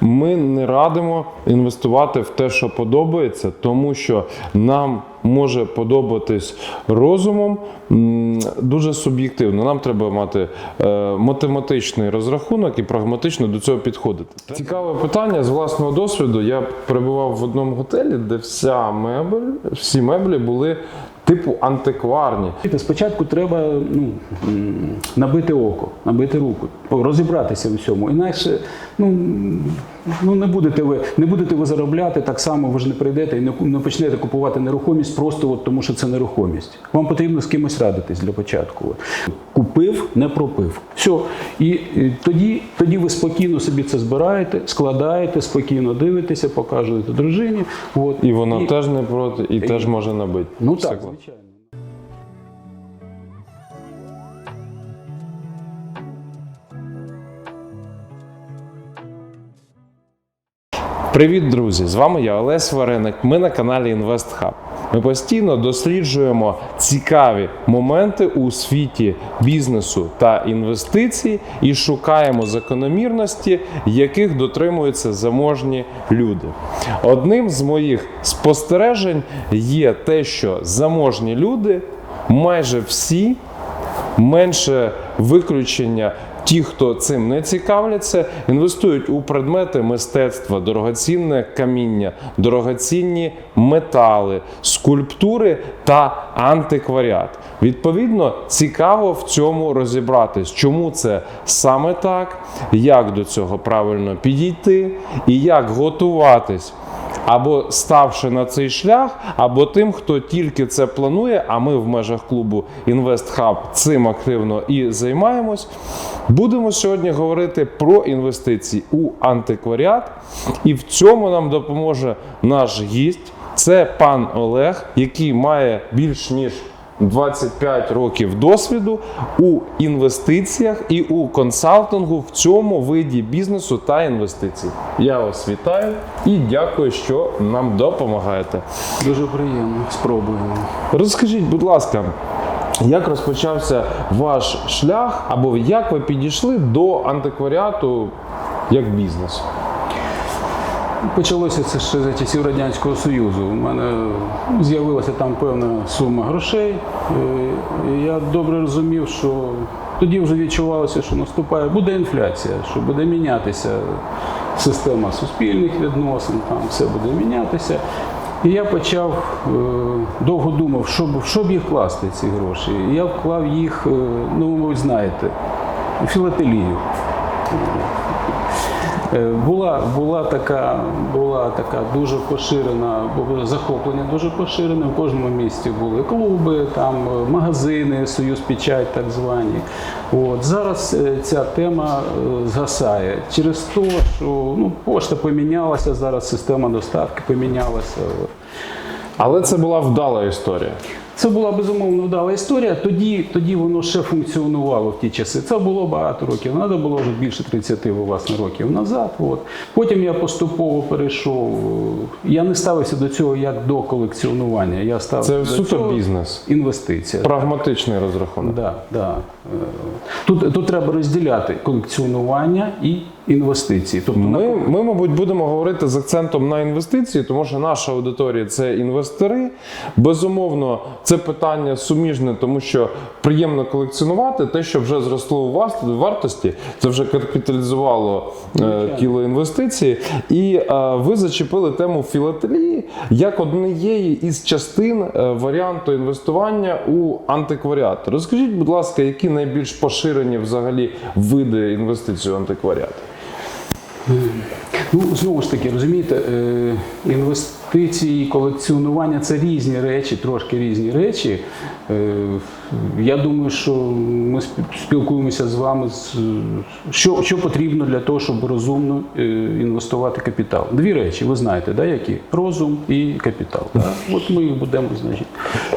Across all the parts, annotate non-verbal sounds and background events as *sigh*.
Ми не радимо інвестувати в те, що подобається, тому що нам може подобатись розумом дуже суб'єктивно. Нам треба мати е, математичний розрахунок і прагматично до цього підходити. Цікаве питання з власного досвіду. Я перебував в одному готелі, де вся мебель, всі меблі були типу антикварні. Спочатку треба ну, набити око, набити руку, розібратися в цьому. Інакше ну, ну, не, будете ви, не будете ви заробляти так само, ви ж не прийдете і не, не почнете купувати нерухомість просто от тому, що це нерухомість. Вам потрібно з кимось радитись для початку. Купив, не пропив. Все. І, і тоді, тоді ви спокійно собі це збираєте, складаєте, спокійно дивитеся, показуєте дружині. От, І вона теж не проти, і, теж може набити. Ну так, звичайно. Привіт, друзі! З вами я Олесь Вареник. Ми на каналі InvestHub. Ми постійно досліджуємо цікаві моменти у світі бізнесу та інвестицій і шукаємо закономірності, яких дотримуються заможні люди. Одним з моїх спостережень є те, що заможні люди майже всі менше виключення. Ті, хто цим не цікавляться, інвестують у предмети мистецтва, дорогоцінне каміння, дорогоцінні метали, скульптури та антикваріат. Відповідно, цікаво в цьому розібратись, чому це саме так, як до цього правильно підійти? І як готуватись або ставши на цей шлях, або тим, хто тільки це планує. А ми в межах клубу InvestHub цим активно і займаємось. Будемо сьогодні говорити про інвестиції у антикваріат, і в цьому нам допоможе наш гість. Це пан Олег, який має більш ніж 25 років досвіду у інвестиціях і у консалтингу в цьому виді бізнесу та інвестицій. Я вас вітаю і дякую, що нам допомагаєте. Дуже приємно, спробуємо. Розкажіть, будь ласка, як розпочався ваш шлях, або як ви підійшли до антикваріату як бізнесу? Почалося це ще за часів Радянського Союзу. У мене з'явилася там певна сума грошей. Е, і Я добре розумів, що тоді вже відчувалося, що наступає, буде інфляція, що буде мінятися система суспільних відносин, там все буде мінятися. І я почав е, довго думав, що б, що б їх класти, ці гроші. І я вклав їх, е, ну, ви, знаєте, у філателію. Е, Була, була, така, була така дуже поширена, було захоплення дуже поширене. В кожному місті були клуби, там е, магазини, Союз Печать так звані. От. Зараз е, ця тема згасає через те, що ну, пошта помінялася, зараз система доставки помінялася. Але це була вдала історія. Це була безумовно вдала історія. Тоді, тоді воно ще функціонувало в ті часи. Це було багато років. Треба було вже більше 30 власне, років назад. От. Потім я поступово перейшов. Я не ставився до цього як до колекціонування. Я ставився Це до суто цього бізнес. інвестиція. Прагматичний розрахунок. Да, да. Е, Тут, тут треба розділяти колекціонування і інвестиції. Тобто на Ми, ми, мабуть, будемо говорити з акцентом на інвестиції, тому що наша аудиторія це інвестори. Безумовно, це питання суміжне, тому що приємно колекціонувати те, що вже зросло у вас в вартості, це вже капіталізувало е, тіло інвестиції. І е, ви зачепили тему філателії як однієї із частин е, варіанту інвестування у антикваріат. Розкажіть, будь ласка, які найбільш поширені взагалі види інвестицій у антикваріат? Ну, знову ж таки, розумієте, е, інвестиції, колекціонування це різні речі, трошки різні речі. Е, Я думаю, що ми спілкуємося з вами, що, що потрібно для того, щоб розумно е, інвестувати капітал. Дві речі, ви знаєте, да, які? Розум і капітал. Да? От ми їх будемо, значить,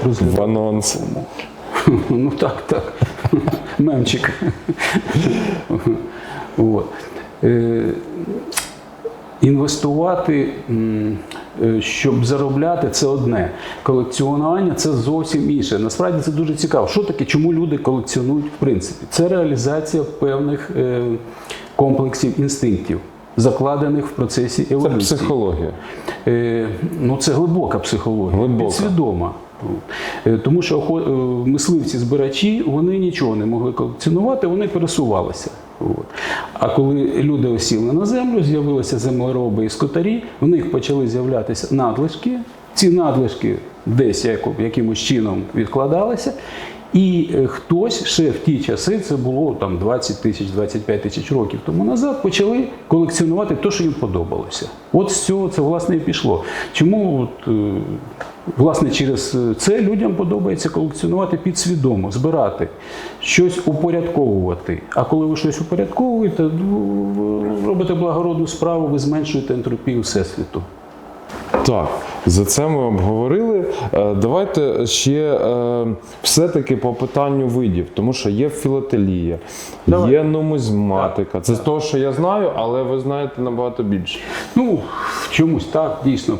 розглядати. В анонс. *laughs* Ну так, так. Мемчик. *laughs* От. Е, Інвестувати, е, щоб заробляти, це одне. Колекціонування це зовсім інше. Насправді це дуже цікаво. Що таке, чому люди колекціонують в принципі? Це реалізація певних е, комплексів інстинктів. закладених в процесі Це психологія. Ну, це глибока психологія, Глибока. підсвідома. Тому що мисливці-збирачі вони нічого не могли колекціонувати, вони пересувалися. От. А коли люди осіли на землю, з'явилися землероби і скотарі, в них почали з'являтися надлишки. Ці надлишки десь якимось чином відкладалися. І е, хтось ще в ті часи, це було там 20 тисяч, 25 тисяч років тому назад, почали колекціонувати те, що їм подобалося. От з цього це власне і пішло. Чому от, е, власне через це людям подобається колекціонувати підсвідомо, збирати, щось упорядковувати. А коли ви щось упорядковуєте, ну, робите благородну справу, ви зменшуєте ентропію всесвіту. Так, за це ми обговорили. Е, Давайте ще е, все-таки по питанню видів, тому що є філателія, Давай. є нумизматика. Це з того, що я знаю, але ви знаєте набагато більше. Ну, в чомусь так, дійсно.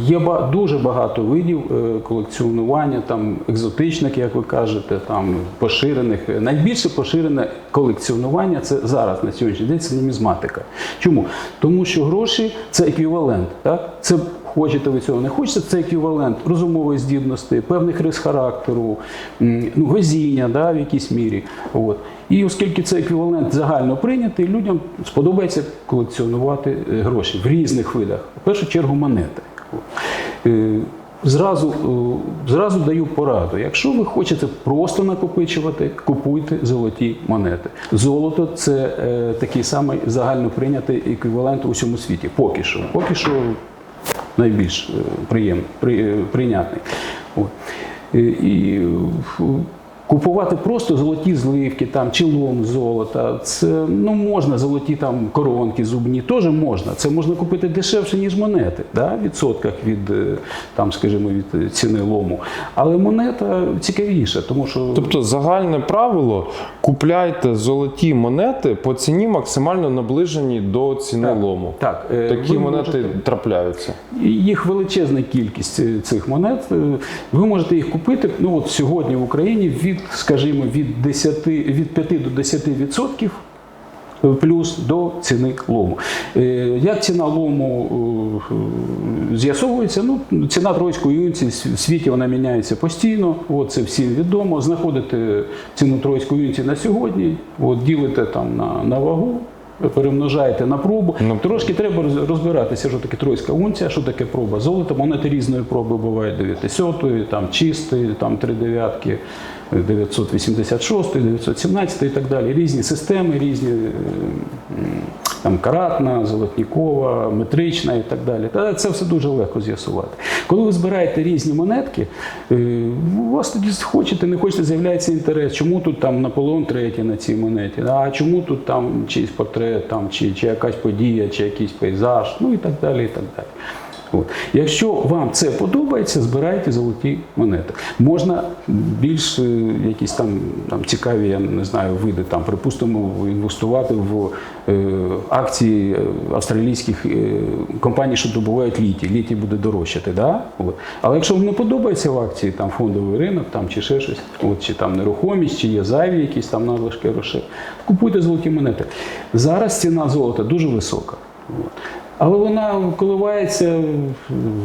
Є дуже багато видів е, колекціонування, там екзотичних, як ви кажете, там поширених. Найбільше поширене колекціонування це зараз на сьогоднішній день це нумізматика. Чому? Тому що гроші це еквівалент. Так? Це хочете ви цього не хочете, це еквівалент розумової здібності, певних рис характеру, ну, везіння да, в якійсь мірі. От. І оскільки це еквівалент загально прийнятий, людям сподобається колекціонувати е, гроші в різних видах. В першу чергу монети. Е, Зразу, е, зразу даю пораду. Якщо ви хочете просто накопичувати, купуйте золоті монети. Золото це е, такий самий загально прийнятий еквівалент у всьому світі. Поки що. Поки що найбільш приєм, приємний, при, е, прийнятний. От. Е, І е, купувати просто золоті зливки там, чи лом золота, це ну, можна золоті там, коронки, зубні, теж можна. Це можна купити дешевше, ніж монети, да? в відсотках від, е, там, скажімо, від ціни лому. Але монета цікавіша, тому що Тобто загальне правило: купляйте золоті монети по ціні максимально наближеній до ціни Так, лому. так, е, Такі ви монети можете- трапляються. Їх величезна кількість е, цих монет. Ви можете їх купити. Ну от сьогодні в Україні від, скажімо, від 10, від 5 до 10 відсотків. Плюс до ціни лому. Е, Як ціна лому е, з'ясовується? Ну, ціна тройської юнції в світі вона міняється постійно. От це всім відомо. Знаходите ціну тройської юнції на сьогодні, от ділите там на, на вагу, перемножаєте на пробу. Ну, Трошки треба розбиратися, що таке тройська унція, що таке проба золота. Монети різної проби бувають 9 там чистої, там 3 дев'ятки, 986, 917 і так далі. Різні системи, різні е, там каратна, золотнікова, метрична і так далі. Та це все дуже легко з'ясувати. Коли ви збираєте різні монетки, е, у вас тоді хочете, не хочете, з'являється інтерес, чому тут там Наполеон третій на цій монеті, а чому тут там чийсь портрет, там, чи, чи якась подія, чи якийсь пейзаж, ну і так далі. І так далі. От. Якщо вам це подобається, збирайте золоті монети. Можна більш е, якісь там, там цікаві, я не знаю, види, там, припустимо, інвестувати в е, акції е, австралійських е, компаній, що добувають літій. Літій буде дорожчати. Да? От. Але якщо вам не подобається в акції там, фондовий ринок там, чи ще щось, от, чи там нерухомість, чи є зайві якісь там надлишки грошей, купуйте золоті монети. Зараз ціна золота дуже висока. Але вона коливається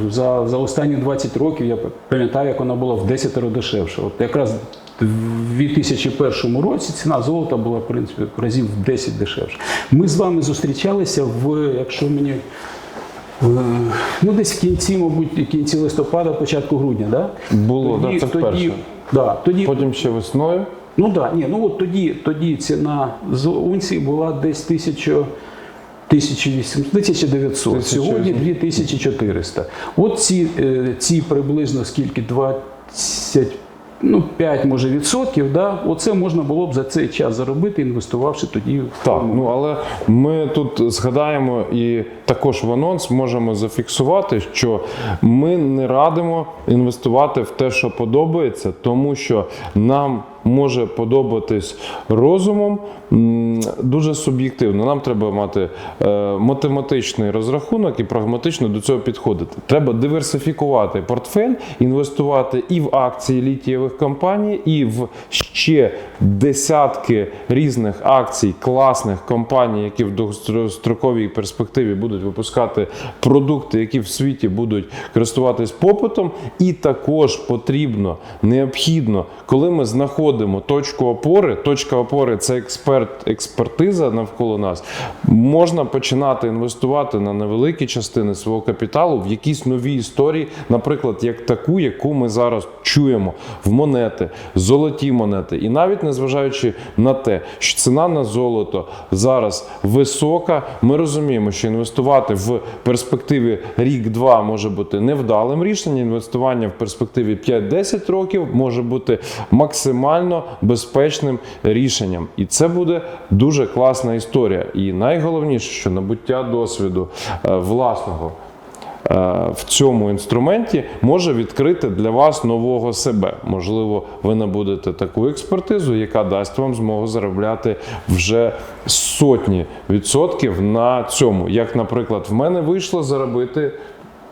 за, за останні 20 років. Я пам'ятаю, як вона була в 10 дешевше. От якраз в 2001 році ціна золота була в принципі разів в 10 дешевше. Ми з вами зустрічалися в, якщо мені. е, Ну, десь в кінці, мабуть, кінці листопада, початку грудня, да? Було, да, це вперше. тоді, да, тоді Потім ще весною. Ну так, да, ні, ну от тоді, тоді ціна з унції була десь 1000, 1800, 1900, сьогодні 2400. От ці, е, ці приблизно скільки? 20, ну 5 може відсотків, да, оце можна було б за цей час заробити, інвестувавши тоді в Так, ну але ми тут згадаємо і також в анонс можемо зафіксувати, що ми не радимо інвестувати в те, що подобається, тому що нам може подобатись розумом, дуже суб'єктивно. Нам треба мати е, математичний розрахунок і прагматично до цього підходити. Треба диверсифікувати портфель, інвестувати і в акції літієвих компаній, і в ще десятки різних акцій класних компаній, які в довгостроковій перспективі будуть випускати продукти, які в світі будуть користуватись попитом. І також потрібно, необхідно, коли ми знаходимо точку опори, точка опори це експерт, експертиза навколо нас. Можна починати інвестувати на невеликі частини свого капіталу в якісь нові історії, наприклад, як таку, яку ми зараз чуємо в монети, золоті монети. І навіть незважаючи на те, що ціна на золото зараз висока, ми розуміємо, що інвестувати в перспективі рік-два може бути невдалим рішенням. Інвестування в перспективі 5-10 років може бути максимально безпечним рішенням. І це буде дуже класна історія. І найголовніше, що набуття досвіду е, власного е, в цьому інструменті може відкрити для вас нового себе. Можливо, ви набудете таку експертизу, яка дасть вам змогу заробляти вже сотні відсотків на цьому. Як, наприклад, в мене вийшло заробити.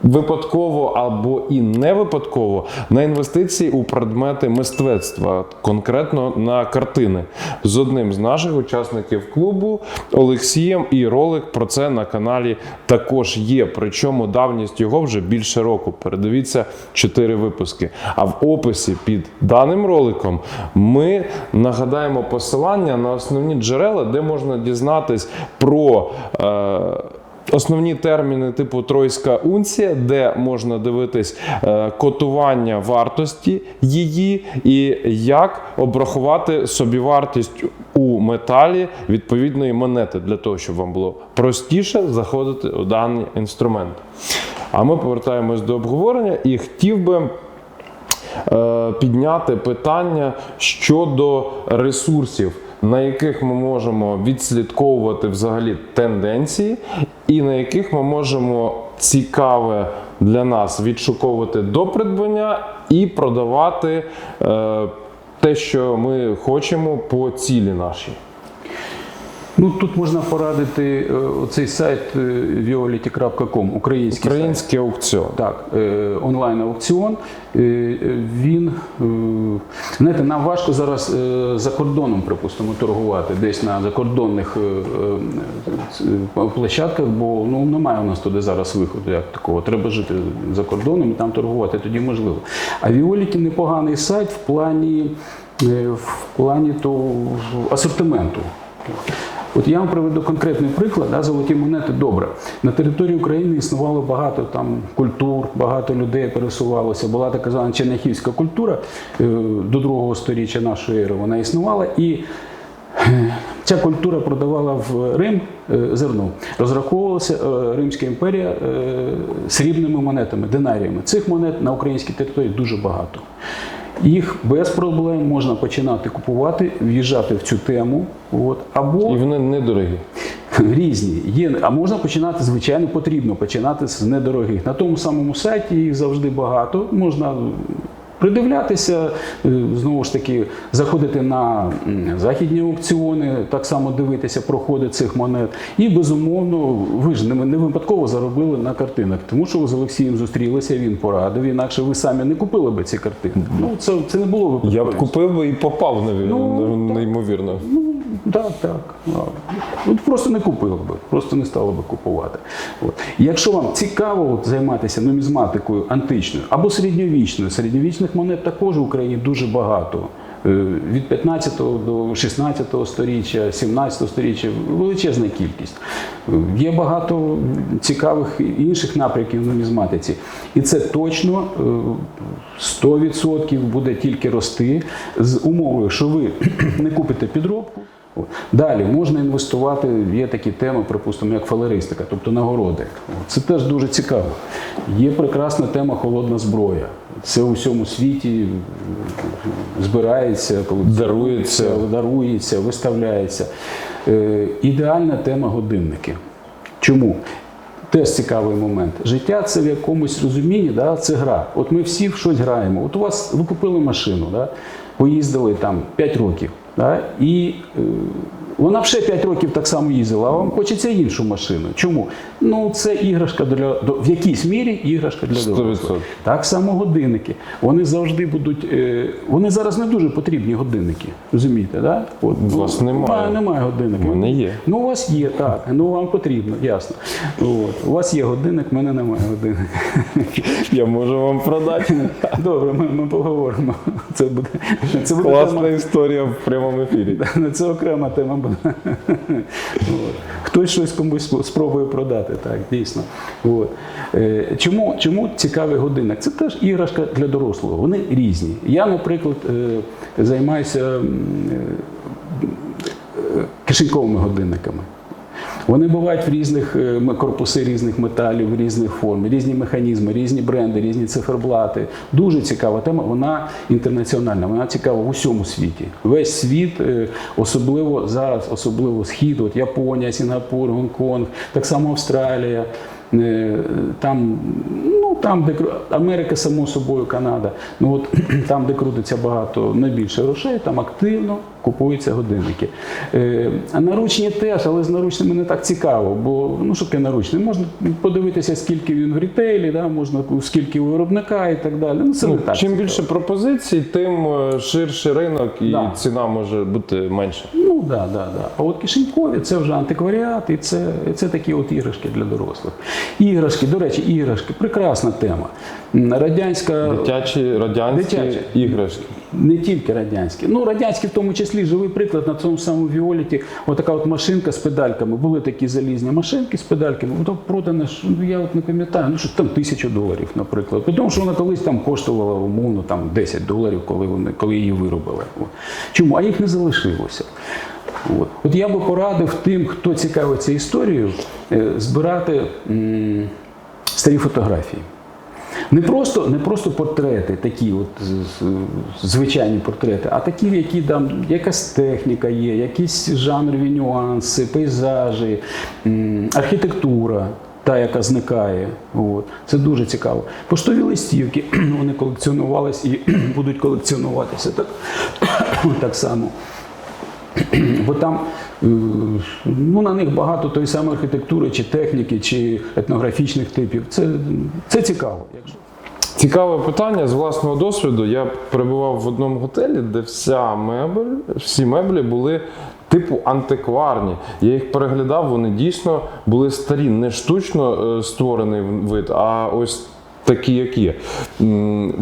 Випадково або і не випадково на інвестиції у предмети мистецтва, конкретно на картини, з одним з наших учасників клубу Олексієм. І ролик про це на каналі також є. Причому давність його вже більше року. Передивіться 4 випуски. А в описі під даним роликом ми нагадаємо посилання на основні джерела, де можна дізнатись про. Е, Основні терміни типу тройська унція, де можна дивитись е, котування вартості її, і як обрахувати собівартість у металі відповідної монети для того, щоб вам було простіше заходити у даний інструмент. А ми повертаємось до обговорення і хотів би е, підняти питання щодо ресурсів, на яких ми можемо відслідковувати взагалі тенденції, і на яких ми можемо цікаве для нас відшуковувати до придбання і продавати е, те, що ми хочемо по цілі нашій. Ну тут можна порадити е, оцей сайт е, violeti.com, український сайт. Український аукціон. Так, е, онлайн аукціон. Він знаєте, нам важко зараз за кордоном, припустимо, торгувати десь на закордонних площадках, бо ну немає у нас туди зараз виходу як такого. Треба жити за кордоном і там торгувати, тоді можливо. А Віоліті непоганий сайт в плані, в плані того асортименту. От я вам приведу конкретний приклад, да, золоті монети добре. На території України існувало багато там культур, багато людей пересувалося. Була така звана черняхівська культура е, до другого сторіччя нашої ери. Вона існувала і. е, Ця культура продавала в Рим е, зерно. Розраховувалася Римська імперія срібними монетами, динаріями. Цих монет на українській території дуже багато. Їх без проблем можна починати купувати, в'їжджати в цю тему. От, або І вони недорогі. різні. Є, а можна починати, звичайно, потрібно починати з недорогих. На тому самому сайті їх завжди багато. Можна придивлятися, е, знову ж таки, заходити на західні аукціони, так само дивитися проходи цих монет. І безумовно, ви ж не, випадково заробили на картинах, тому що ви з Олексієм зустрілися, він порадив, інакше ви самі не купили би ці картини. Ну це, це не було Я б купив би і попав наві- Ну, так. неймовірно. Ну, так, так. Ну, просто не купили би, просто не стали би купувати. От. Якщо вам цікаво от, займатися нумізматикою античною або середньовічною, середньовічних монет також в Україні дуже багато. Е, Від 15 до 16 сторіччя, 17 сторіччя величезна кількість. Е, Є багато цікавих інших напрямків в нумізматиці. І це точно е, 100% буде тільки рости з умовою, що ви *clears throat* не купите підробку. От. Далі можна інвестувати, є такі теми, припустимо, як фалеристика, тобто нагороди. Це теж дуже цікаво. Є прекрасна тема холодна зброя. Це у всьому світі збирається, колекціонується, Дарується. дарується, виставляється. Е, ідеальна тема годинники. Чому? Теж цікавий момент. Життя це в якомусь розумінні, да, це гра. От ми всі в щось граємо. От у вас ви купили машину, да? поїздили там 5 років. Да? Е, вона ще 5 років так само їздила, а вам хочеться іншу машину. Чому? Ну, це іграшка для в якійсь мірі іграшка для дорослих. Так само годинники. Вони завжди будуть. е, Вони зараз не дуже потрібні годинники. Розумієте, да? От, У вас немає. Немає, немає годинників. У мене є. Ну, у вас є, так. Ну вам потрібно, ясно. От. У вас є годинник, в мене немає годинника. Я можу вам продати. Добре, ми, ми поговоримо. Це буде, це буде Класна тема. історія в прямому ефірі. *laughs* Це окрема тема Хтось щось комусь спробує продати, так, дійсно. От. Е, Чому, чому цікавий годинник? Це теж іграшка для дорослого. Вони різні. Я, наприклад, е, займаюся е, кишеньковими годинниками. Вони бувають в різних е, корпуси різних металів, різних форм, різні механізми, різні бренди, різні циферблати. Дуже цікава тема. Вона інтернаціональна, вона цікава в усьому світі. Весь світ, е, особливо зараз, особливо схід, от Японія, Сінгапур, Гонконг, так само Австралія. е, Там, там, де Америка, само собою, Канада. Ну от *clears throat* там, де крутиться багато найбільше грошей, там активно купуються годинники. Е, а наручні теж, але з наручними не так цікаво, бо ну що таке наручний? Можна подивитися, скільки він в рітейлі, да, можна скільки у виробника і так далі. Ну, це Ну, не так. чим цікаво. більше пропозицій, тим е, ширший ринок і Да. ціна може бути менша. Ну да, да, да. А от кишенькові це вже антикваріат, і це, це такі от іграшки для дорослих. Іграшки, до речі, іграшки, прекрасна тема. Радянська Дитячі радянські Дитячі. іграшки. Не тільки радянські. Ну, радянські в тому числі живий приклад на цьому самому Віоліті. Отака от машинка з педальками. Були такі залізні машинки з педальками. Ото продане, ну я от не пам'ятаю, ну що там тисячу доларів, наприклад. При тому, що вона колись там коштувала умовно там 10 доларів, коли вони коли її виробили. От. Чому? А їх не залишилося. От. От я би порадив тим, хто цікавиться історією, е, збирати м, старі фотографії. Не просто, не просто портрети, такі от звичайні портрети, а такі, які там якась техніка є, якісь жанрові нюанси, пейзажі, архітектура. Та, яка зникає, от це дуже цікаво. Поштові листівки *clears throat* вони колекціонувались і *clears throat* будуть колекціонуватися так, *clears throat* так само. Бо там ну, на них багато тої самої архітектури, чи техніки, чи етнографічних типів. Це, це цікаво. Цікаве питання з власного досвіду. Я перебував в одному готелі, де вся мебель, всі меблі були типу антикварні. Я їх переглядав, вони дійсно були старі, не штучно е, створений вид, а ось. Такі, як є.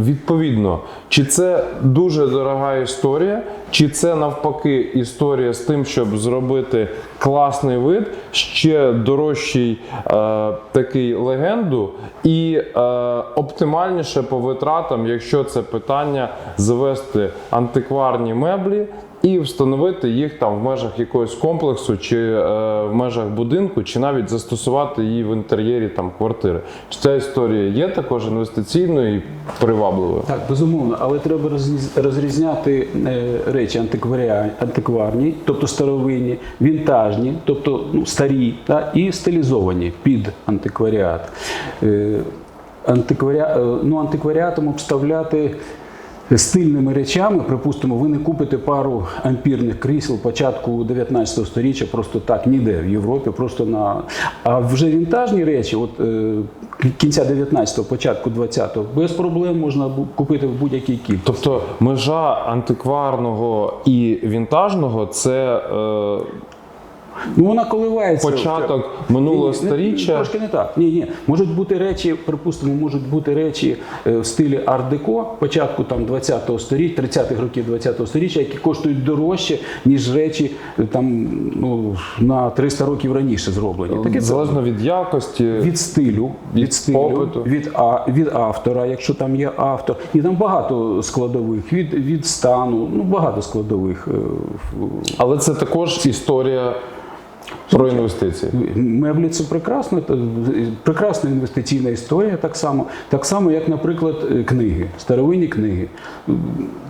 Відповідно, чи це дуже дорога історія, чи це навпаки історія з тим, щоб зробити класний вид, ще дорожчий е, такий легенду, і е, оптимальніше по витратам, якщо це питання завести антикварні меблі. І встановити їх там в межах якогось комплексу, чи е, в межах будинку, чи навіть застосувати її в інтер'єрі там квартири. Чи ця історія є також інвестиційною і привабливою? Так, безумовно, але треба розріз- розрізняти е, речі антикварні, тобто старовинні, вінтажні, тобто ну, старі, та, і стилізовані під антикваріат. Е, антикваріа, е, ну, антикваріатом обставляти. Стильними речами, припустимо, ви не купите пару ампірних крісел початку 19 століття просто так ніде в Європі, просто на а вже вінтажні речі, от е, кінця 19-го, початку 20-го, без проблем можна купити в будь-якій кількості. Тобто межа антикварного і вінтажного це е, Ну вона коливається. початок минулого Ні, ні, сторіччя. Трошки не так. Ні, ні. Можуть бути речі, припустимо, можуть бути речі е, в стилі ар-деко, початку там 20-го сторіччя, 30-х років 20-го сторіччя, які коштують дорожче, ніж речі е, там ну, на 300 років раніше зроблені. Таке це залежно від якості. від стилю, від, Від стилю, попиту. від, а, від автора, якщо там є автор. І там багато складових, від, від стану, ну багато складових. е, Але це також історія про інвестиції. Меблі це прекрасна, прекрасна інвестиційна історія, так само, так само, як, наприклад, книги, старовинні книги.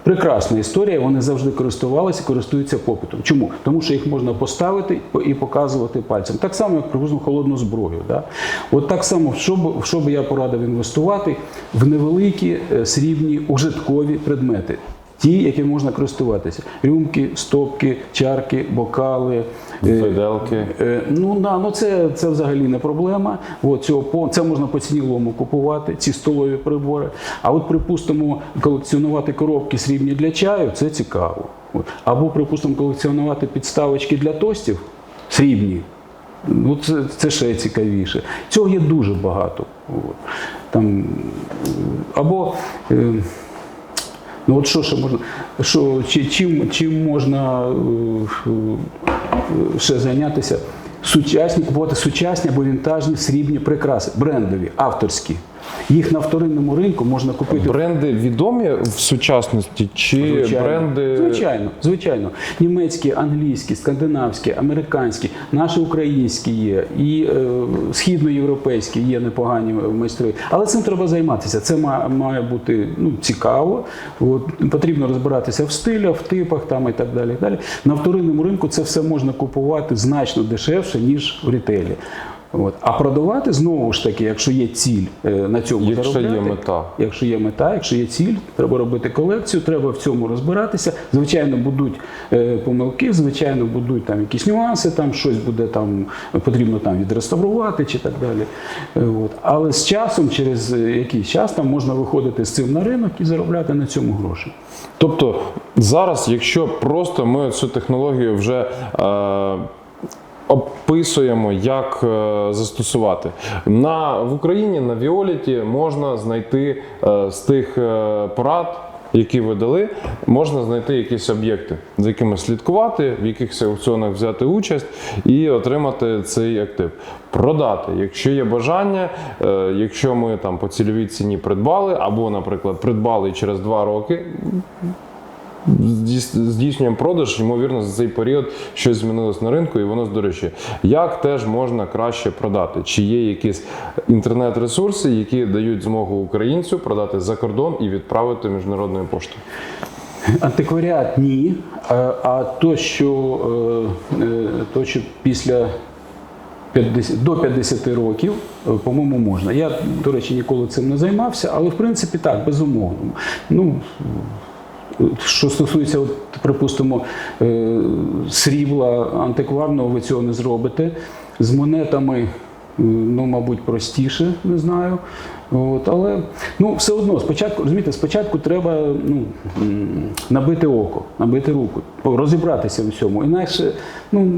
Прекрасна історія, вони завжди користувалися, і користуються попитом. Чому? Тому що їх можна поставити і показувати пальцем. Так само, як приблизно холодну зброю. Да? От так само, що б, що би я порадив інвестувати в невеликі е, срібні ужиткові предмети. Ті, які можна користуватися. Рюмки, стопки, чарки, бокали. е, Виделки. Е, Ну да, ну це, це взагалі не проблема. От, цього, це можна по цінілому купувати, ці столові прибори. А от, припустимо, колекціонувати коробки срібні для чаю це цікаво. От. Або, припустимо, колекціонувати підставочки для тостів срібні. Ну, це, це ще цікавіше. Цього є дуже багато. От. Там, е, або е, Ну от що ще можна, що, чи, чим, чим можна е, е, ще зайнятися? Сучасні, купувати сучасні або вінтажні срібні прикраси, брендові, авторські. Їх на вторинному ринку можна купити Бренди відомі в сучасності чи Звичайно. бренди. Звичайно, звичайно. Німецькі, англійські, скандинавські, американські, наші українські є, і е, східноєвропейські є непогані майстри. Але цим треба займатися. Це має, має бути ну, цікаво. От, потрібно розбиратися в стилях, в типах там, і так далі. і далі. На вторинному ринку це все можна купувати значно дешевше, ніж в рітейлі. От. А продавати знову ж таки, якщо є ціль е, на цьому Якщо є мета. Якщо є мета, якщо є ціль, треба робити колекцію, треба в цьому розбиратися. Звичайно, будуть е, помилки, звичайно, будуть там якісь нюанси, там щось буде там потрібно там відреставрувати чи так далі. Е, От. Але з часом, через якийсь час, там можна виходити з цим на ринок і заробляти на цьому гроші. Тобто зараз, якщо просто ми цю технологію вже е, описуємо, як е, застосувати, на, в Україні на Віоліті можна знайти е, з тих е, порад. Які ви дали, можна знайти якісь об'єкти, за якими слідкувати, в якихось аукціонах взяти участь і отримати цей актив. Продати, якщо є бажання, якщо ми там по цільовій ціні придбали, або, наприклад, придбали через два роки, здійснюємо продаж, ймовірно, за цей період щось змінилось на ринку і воно здорожчає. Як теж можна краще продати? Чи є якісь інтернет-ресурси, які дають змогу українцю продати за кордон і відправити міжнародною поштою? Антикваріат ні. А, а то, що, е, е, то, що після 50, до 50 років, е, по-моєму, можна. Я, до речі, ніколи цим не займався, але в принципі так, безумовно. Ну, що стосується, припустимо, е, срібла антикварного, ви цього не зробите. З монетами, е, ну, мабуть, простіше, не знаю. От, але ну, все одно, спочатку, розумієте, спочатку треба ну, набити око, набити руку, розібратися в цьому. Інакше ну,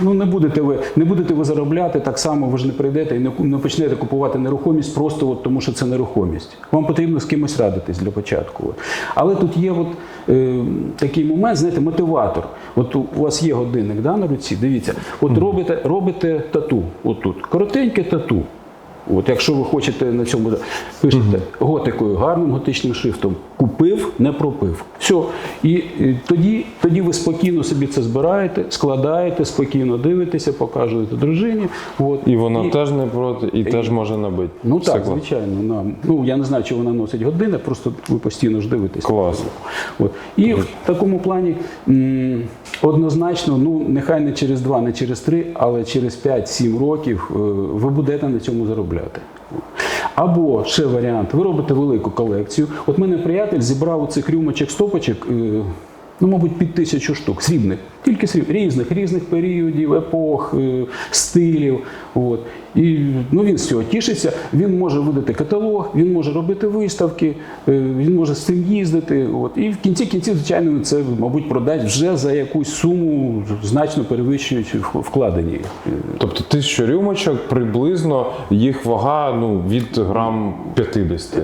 ну, не, будете ви, не будете ви заробляти так само, ви ж не прийдете і не, не почнете купувати нерухомість просто от, тому, що це нерухомість. Вам потрібно з кимось радитись для початку. От. Але тут є от, е, такий момент, знаєте, мотиватор. От у вас є годинник да, на руці, дивіться, от робите, робите тату, отут, коротеньке тату. От якщо ви хочете на цьому пишете готикою, гарним готичним шрифтом, купив, не пропив. Все. І, і тоді, тоді ви спокійно собі це збираєте, складаєте, спокійно дивитеся, показуєте дружині. От. І вона теж не проти, і, теж може набити. Ну Все так, клас. звичайно. на- Ну я не знаю, чи вона носить години, просто ви постійно ж дивитеся. Клас. От. І в такому плані м, однозначно, ну нехай не через два, не через три, але через 5-7 років е, ви будете на цьому заробляти. Або ще варіант, ви робите велику колекцію. От мене приятель зібрав у цих рюмочок стопочок. Ну, мабуть, під тисячу штук срібних, тільки сріб, різних, різних періодів, епох, е, стилів. От. І ну, він з цього тішиться. Він може видати каталог, він може робити виставки, е, він може з цим їздити. От. І в кінці кінців, звичайно, це, мабуть, продасть вже за якусь суму, значно перевищуючи вкладені. Тобто тисячу рюмочок, приблизно їх вага ну, від грам 50.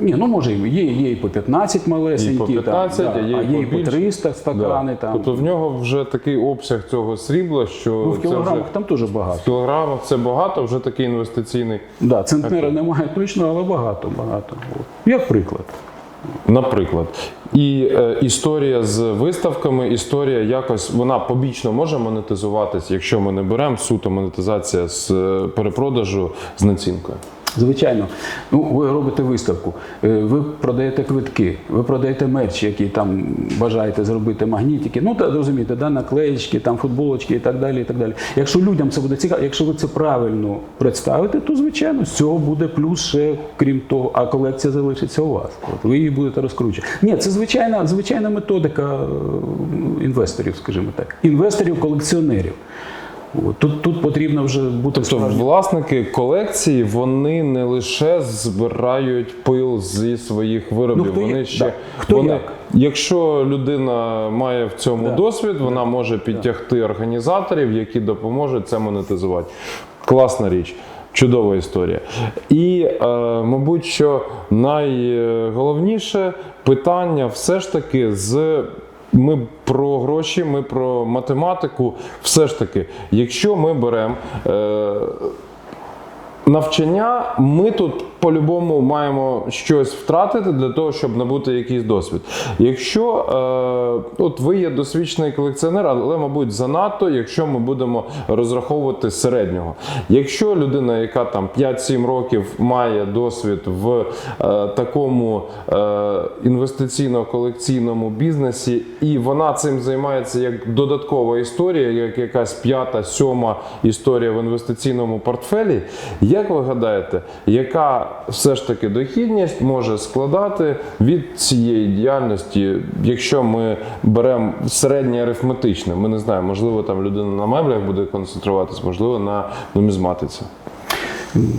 Ні, ну може є, є і по 15 малесенькі, І по 15, там, а є а є і по по 300 стакани. Там. Тобто в нього вже такий обсяг цього срібла, що ну, в це кілограмах вже там теж в кілограмах це багато, вже такий інвестиційний. Да, центнера немає точно, але багато, багато. Як приклад. Наприклад, і е, історія з виставками, історія якось вона побічно може монетизуватись, якщо ми не беремо суто монетизація з е, перепродажу з націнкою. Звичайно, ну ви робите виставку, е, ви продаєте квитки, ви продаєте мерч, які там бажаєте зробити магнітики. Ну та розумієте, да, наклеєчки, там футболочки і так далі. І так далі. Якщо людям це буде цікаво, якщо ви це правильно представите, то звичайно з цього буде плюс ще крім того, а колекція залишиться у вас. От ви її будете розкручувати. Ні, це звичайна, звичайна методика е, інвесторів, скажімо так, інвесторів-колекціонерів. Тут, тут потрібно вже бути Тобто власники колекції вони не лише збирають пил зі своїх виробів, Ну, хто вони як, ще да. Хто вони, як. якщо людина має в цьому Да. досвід, вона може підтягти організаторів, які допоможуть це монетизувати. Класна річ. Чудова історія. І, е, мабуть, що найголовніше питання все ж таки з. Ми про гроші, ми про математику. Все ж таки, якщо ми беремо е, навчання, ми тут по-любому маємо щось втратити для того, щоб набути якийсь досвід. Якщо е, от ви є досвідчений колекціонер, але, мабуть, занадто, якщо ми будемо розраховувати середнього. Якщо людина, яка там 5-7 років має досвід в е, такому е, інвестиційно-колекційному бізнесі, і вона цим займається як додаткова історія, як якась п'ята, сьома історія в інвестиційному портфелі. Як ви гадаєте, яка все ж таки дохідність може складати від цієї діяльності, якщо ми беремо середнє арифметичне? Ми не знаємо, можливо, там людина на меблях буде концентруватись, можливо, на нумізматиці.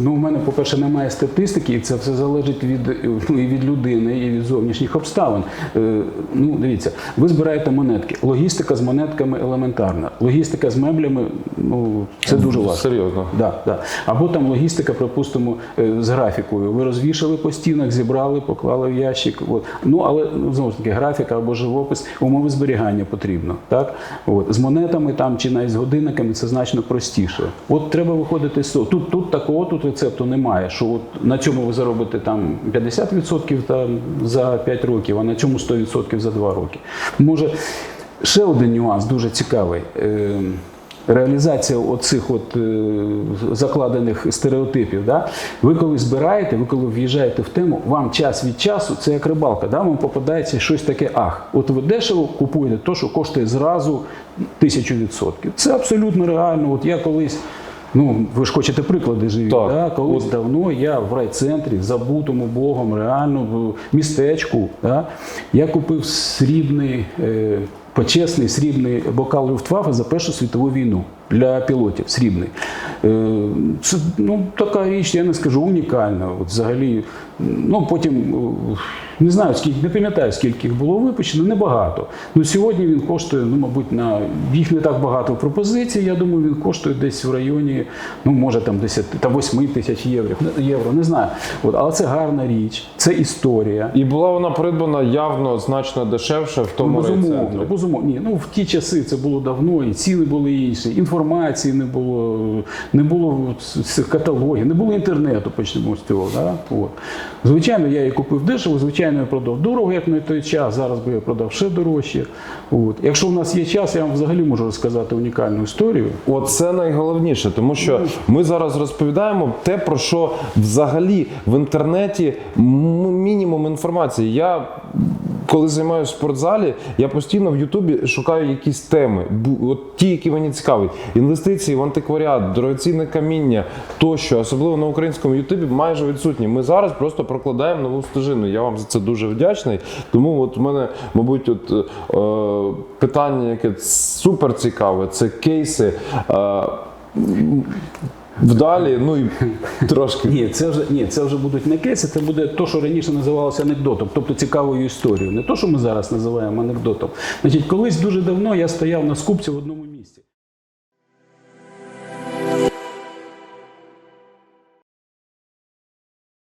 Ну, у мене, по-перше, немає статистики, і це все залежить від, ну, і від людини, і від зовнішніх обставин. Е, ну, дивіться, ви збираєте монетки. Логістика з монетками елементарна. Логістика з меблями, ну, це дуже важко. Серйозно. Да, да. Або там логістика, припустимо, е, з графікою. Ви розвішали по стінах, зібрали, поклали в ящик. От. Ну, але ну, знову ж таки, графіка або живопис, умови зберігання потрібно. Так? От. З монетами там, чи навіть з годинниками це значно простіше. От треба виходити з цього. Тут, тут такого тут рецепту немає, що от на цьому ви заробите там 50% там, за 5 років, а на цьому 100% за 2 роки. Може, ще один нюанс дуже цікавий. Е, реалізація оцих от е, закладених стереотипів. Да? Ви коли збираєте, ви коли в'їжджаєте в тему, вам час від часу, це як рибалка, да? вам попадається щось таке ах. От ви дешево купуєте те, що коштує зразу тисячу відсотків. Це абсолютно реально. От я колись. Ну, ви ж хочете приклади живі. Так. Да? Колись давно я в райцентрі, забутому Богом, реально в містечку, да? я купив срібний, е, почесний срібний бокал Люфтваффе за Першу світову війну для пілотів. Срібний. Е, це ну, така річ, я не скажу, унікальна. От, взагалі, ну, потім е, не знаю, скільки, не пам'ятаю, скільки їх було випущено, небагато. Ну, сьогодні він коштує, ну, мабуть, на їх не так багато в пропозиції. Я думаю, він коштує десь в районі, ну, може там 10 та 8 тисяч євро, євро, не знаю. От, але це гарна річ, це історія. І була вона придбана явно значно дешевше в тому безумовно, райцентрі. Ні, ну в ті часи це було давно, і ціни були інші, інформації не було, не було цих каталогів, не було інтернету, почнемо з цього. Да? От. Звичайно, я її купив дешево, звичайно, я продав дорого, як на той час. Зараз би я продав ще дорожче. От. Якщо в нас є час, я вам взагалі можу розказати унікальну історію. Оце найголовніше, тому що ми зараз розповідаємо те, про що взагалі в інтернеті мінімум інформації. Я коли займаюся в спортзалі, я постійно в Ютубі шукаю якісь теми, от ті, які мені цікаві. Інвестиції в антикваріат, дорогоцінне каміння тощо, особливо на українському Ютубі, майже відсутні. Ми зараз просто прокладаємо нову стежину. Я вам за це дуже вдячний. Тому от у мене, мабуть, от е, питання, яке супер цікаве, це кейси. Е, Вдалі, ну і *laughs* трошки. Ні, це вже ні, це вже будуть не кейси, це буде те, що раніше називалося анекдотом, тобто цікавою історією. Не то, що ми зараз називаємо анекдотом. Значить, колись дуже давно я стояв на скупці в одному